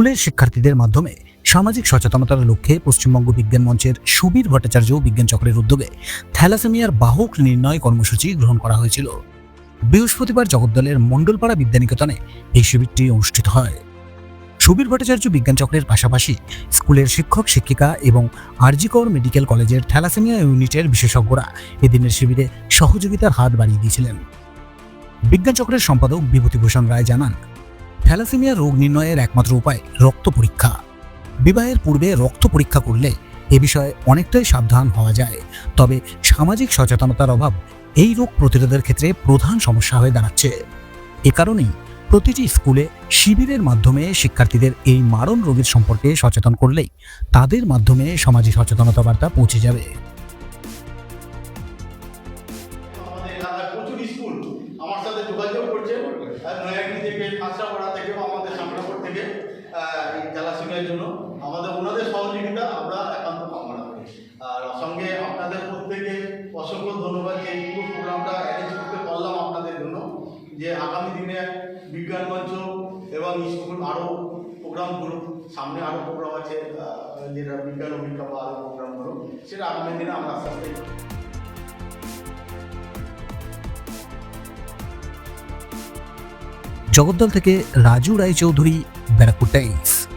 স্কুলের শিক্ষার্থীদের মাধ্যমে সামাজিক সচেতনতার লক্ষ্যে পশ্চিমবঙ্গ বিজ্ঞান মঞ্চের সুবীর ভট্টাচার্য বিজ্ঞান চক্রের উদ্যোগে থ্যালাসেমিয়ার বাহক নির্ণয় কর্মসূচি গ্রহণ করা হয়েছিল। বৃহস্পতিবার জগদ্দলের মণ্ডলপাড়া বিদ্যানিকেতনে এই শিবিরটি অনুষ্ঠিত হয়। সুবীর ভট্টাচার্য বিজ্ঞান চক্রের পাশাপাশি স্কুলের শিক্ষক, শিক্ষিকা এবং আরজিকর মেডিকেল কলেজের থ্যালাসেমিয়া ইউনিটের বিশেষজ্ঞরা এদিনের শিবিরে সহযোগিতার হাত বাড়িয়ে দিয়েছিলেন। বিজ্ঞান চক্রের সম্পাদক বিভূতিভূষণ রায় জানান থ্যালাসেমিয়া রোগ নির্ণয়ের একমাত্র উপায় রক্ত পরীক্ষা। বিবাহের পূর্বে রক্ত পরীক্ষা করলে এ বিষয়ে অনেকটাই সাবধান হওয়া যায়। তবে সামাজিক সচেতনতার অভাব এই রোগ প্রতিরোধের ক্ষেত্রে প্রধান সমস্যা হয়ে দাঁড়াচ্ছে। এ কারণেই প্রতিটি স্কুলে শিবিরের মাধ্যমে শিক্ষার্থীদের এই মারণ রোগের সম্পর্কে সচেতন করলেই তাদের মাধ্যমে সমাজে সচেতনতা বার্তা পৌঁছে যাবে আমাদের এলাকায় প্রচুর স্কুল আমার সাথে যোগাযোগ করছে আর নয়াগি থেকে খাঁচড়াপাড়া থেকেও আমাদের সামনাপুর থেকে থ্যালাসেমিয়ার জন্য আমাদের ওনাদের সহযোগিতা আমরা একান্ত কামনা করি। আর সঙ্গে আপনাদের প্রত্যেকে অসংখ্য ধন্যবাদ যে এই পুরো প্রোগ্রামটা অ্যারেঞ্জ করতে পারলাম আপনাদের জন্য, যে আগামী দিনে বিজ্ঞান মঞ্চ এবং স্কুল আরও প্রোগ্রামগুলো সামনে আরও প্রোগ্রাম আছে যেটা বিজ্ঞান অভিজ্ঞতা আরও প্রোগ্রামগুলো সেটা আগামী দিনে আমরা আস্তে আস্তে জগদ্দল থেকে রাজু রায়চৌধুরী ব্যারাকপুর টাইমস।